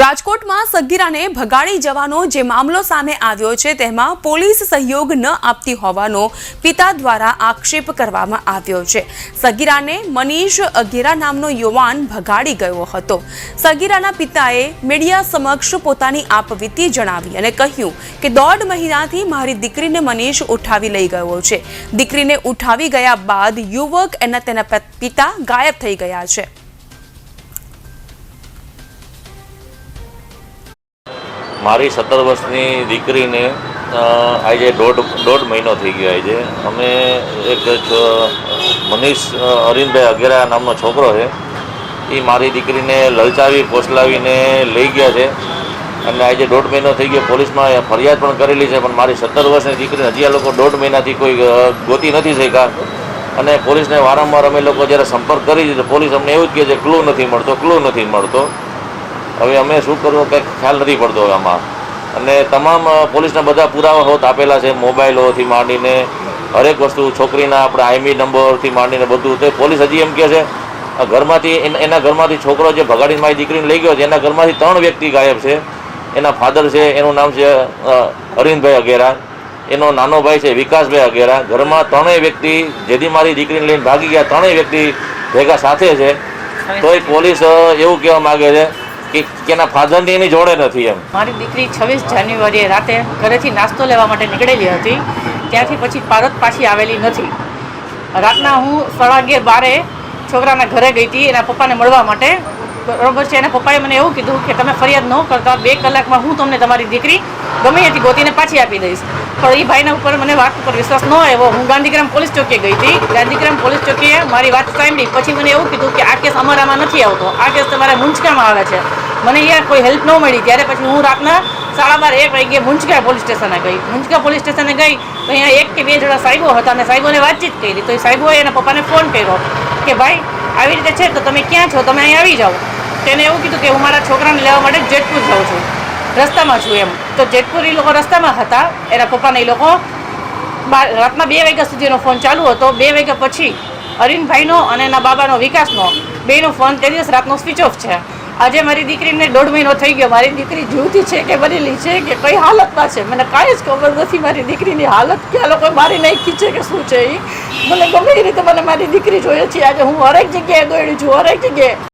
રાજકોટમાં સગીરાને ભગાડી જવાનો જે મામલો સામે આવ્યો છે, તેમાં પોલીસ સહયોગ ન આપતી હોવાનો પિતા દ્વારા આક્ષેપ કરવામાં આવ્યો છે. સગીરાને મનીષ અગીરા નામનો યુવાન ભગાડી ગયો હતો. સગીરાના પિતાએ મીડિયા સમક્ષ પોતાની આપવીતી જણાવી અને કહ્યું કે દોઢ મહિનાથી મારી દીકરીને મનીષ ઉઠાવી લઈ ગયો છે. દીકરીને ઉઠાવી ગયા બાદ યુવક એના તેના પિતા ગાયબ થઈ ગયા છે. મારી સત્તર વર્ષની દીકરીને આજે દોઢ દોઢ મહિનો થઈ ગયો આજે. અમે એક મનીષ અરવિંદભાઈ અગેરા નામનો છોકરો છે. એ મારી દીકરીને લલચાવી, પોસલાવીને લઈ ગયા છે. અને આજે દોઢ મહિનો થઈ ગયો પોલીસમાં ફરિયાદ પણ કરેલી છે, પણ મારી સત્તર વર્ષની દીકરી હજી આ લોકો દોઢ મહિનાથી કોઈ ગોતી નથી શક્યા. અને પોલીસને વારંવાર અમે લોકો જ્યારે સંપર્ક કરી દીધો પોલીસ અમને એવું જ કહે છે, ક્લુ નથી મળતો, ક્લુ નથી મળતો. હવે અમે શું કરવું કંઈક ખ્યાલ નથી પડતો હવે આમાં. અને તમામ પોલીસના બધા પુરાવા હોત આપેલા છે, મોબાઈલોથી માંડીને હરેક વસ્તુ, છોકરીના આપણે આઈમી નંબરથી માંડીને બધું. તો પોલીસ હજી એમ કહે છે ઘરમાંથી, એન- ઘરમાંથી છોકરો જે ભગાડીને મારી દીકરીને લઈ ગયો છે, એના ઘરમાંથી ત્રણ વ્યક્તિ ગાયબ છે. એના ફાધર છે, એનું નામ છે અરવિંદભાઈ અગેરા. એનો નાનો ભાઈ છે, વિકાસભાઈ અગેરા. ઘરમાં ત્રણેય વ્યક્તિ, જેથી મારી દીકરીને લઈને ભાગી ગયા, ત્રણેય વ્યક્તિ ભેગા સાથે છે. તોય પોલીસ એવું કહેવા માગે છે કે એના ફાધરની એની જોડે નથી એમ. મારી દીકરી છવ્વીસ જાન્યુઆરીએ રાતે ઘરેથી નાસ્તો લેવા માટે નીકળેલી હતી. ત્યાંથી પછી પારત પાછી આવેલી નથી. રાતના હું સાડા અગિયાર બારે છોકરાના ઘરે ગઈ હતી, એના પપ્પાને મળવા માટે. બરોબર છે, એના પપ્પાએ મને એવું કીધું કે તમે ફરિયાદ ન કરતા બે કલાકમાં હું તમને તમારી દીકરી ગમે ત્યાંથી ગોતીને પાછી આપી દઈશ. પણ એ ભાઈના ઉપર મને વાત ઉપર વિશ્વાસ ન આવ્યો. હું ગાંધીગ્રામ પોલીસ ચોકીએ ગઈ હતી. ગાંધીગ્રામ પોલીસ ચોકીએ મારી વાત સાંભળી. પછી મને એવું કીધું કે આ કેસ અમારામાં નથી આવતો. આ કેસ તમારા મુંચકામાં આવે છે. મને અહીંયા કોઈ હેલ્પ ન મળી. ત્યારે પછી હું રાતના સાડા બાર, એક વાગ્યે મુંજકા પોલીસ સ્ટેશને ગઈ. મુંજકા પોલીસ સ્ટેશને ગઈ તો અહીંયા એક કે બે જણા સાહેબો હતા અને સાહેબોને વાતચીત કરી. તો એ સાહેબોએ એના પપ્પાને ફોન કર્યો કે, ભાઈ, આવી રીતે છે તો તમે ક્યાં છો? તમે અહીં આવી જાઓ. તેને એવું કીધું કે, હું મારા છોકરાને લેવા માટે જેતપુર જાઉં છું. રસ્તામાં છું એમ. તો જેતપુર એ લોકો રસ્તામાં હતા. એના પપ્પાને એ લોકો રાતના બે વાગ્યા સુધીનો ફોન ચાલુ હતો. બે વાગ્યા પછી અરીનભાઈનો અને એના બાબાનો વિકાસનો બેનો ફોન. તે દિવસ રાતનો સ્વિચ ઓફ છે. આજે મારી દીકરીને દોઢ મહિનો થઈ ગયો. મારી દીકરી જીવતી છે કે બનેલી છે કે કઈ હાલતમાં છે? મને કાંઈ જ ખબર નથી મારી દીકરીની હાલત. કે આ લોકો મારી નાખી છે કે શું છે એ મને ગમે એ રીતે મને મારી દીકરી જોઈએ છે. આજે હું હરેક જગ્યાએ દોડી છું, હરેક જગ્યાએ.